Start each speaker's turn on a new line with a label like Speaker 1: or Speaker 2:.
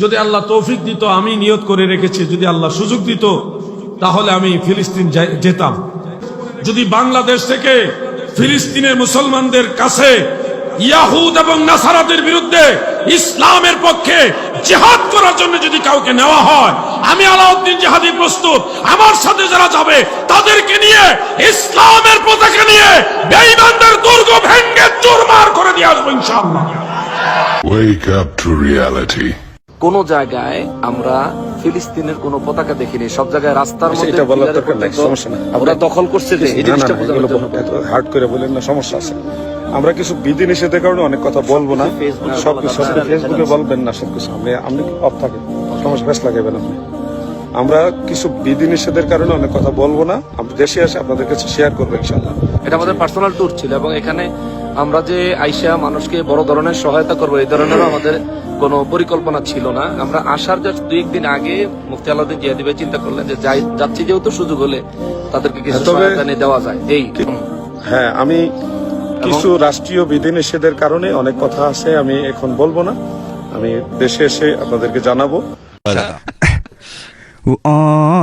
Speaker 1: যদি আল্লাহ তৌফিক দিত, আমি নিয়ত করে রেখেছি। যদি আল্লাহ সুযোগ দিত, তাহলে আমি ফিলিস্তিন যেতাম। যদি বাংলাদেশ থেকে ফিলিস্তিনের মুসলমানদের কাছে ইয়াহুদ এবং নাসারাদের বিরুদ্ধে ইসলামের পক্ষে জিহাদ করার জন্য যদি কাউকে নেওয়া হয়, আমি আলাউদ্দিন জিহাদি প্রস্তুত। আমার সাথে যারা যাবে, তাদেরকে নিয়ে, ইসলামের পতাকা নিয়ে বেঈমানদের দুর্গ ভেঙ্গে চুরমার করে দিয়ে আসব ইনশাআল্লাহ।
Speaker 2: Wake up to reality.
Speaker 3: কোন জায়গায় আমরা ফিলিস্তিনের কোন পতাকা দেখিনি সব জায়গায় রাস্তার মধ্যে
Speaker 4: এটা বলার দরকার নাই, সমস্যা নাই।
Speaker 3: ওরা দখল করছে যে এই জিনিসটা বোঝানোর জন্য
Speaker 4: হার্ড করে বলেন না সমস্যা আছে। আমরা কিছু বিধি নিষেধের কারণে অনেক কথা বলব না।
Speaker 3: ফেসবুকে
Speaker 4: সব
Speaker 3: না।
Speaker 4: ফেসবুকে বলবেন না সব কিছু। আপনি আপনি অফ থাকে সমস্যা ফেস লাগাবেন আপনি। আমরা কিছু বিধি নিষেধের কারণে অনেক কথা বলব না। আমরা দেশে আসে আপনাদের কাছে শেয়ার করব ইনশাল্লাহ
Speaker 3: এটা আমাদের পার্সোনাল ট্যুর ছিল এবং এখানে আমরা যে আইসা মানুষকে বড় ধরনের সহায়তা করব এই ধরনেরও আমাদের কোনো পরিকল্পনা ছিল না। আমরা আসার জাস্ট দুই একদিন আগে মুফতি আলাউদ্দিন জিয়াদি ভাই চিন্তা করলেন যে যাই যাচ্ছি যেহেতু সুযোগ হলে তাদেরকে কিছু
Speaker 4: হ্যাঁ,
Speaker 3: সহায়তা নিয়ে দেওয়া যায়। এই।
Speaker 4: হ্যাঁ আমি কিছু রাষ্ট্রীয় বিধি নিষেধের কারণে অনেক কথা আছে আমি এখন বলব না। আমি দেশে এসে আপনাদেরকে জানাব।
Speaker 5: آه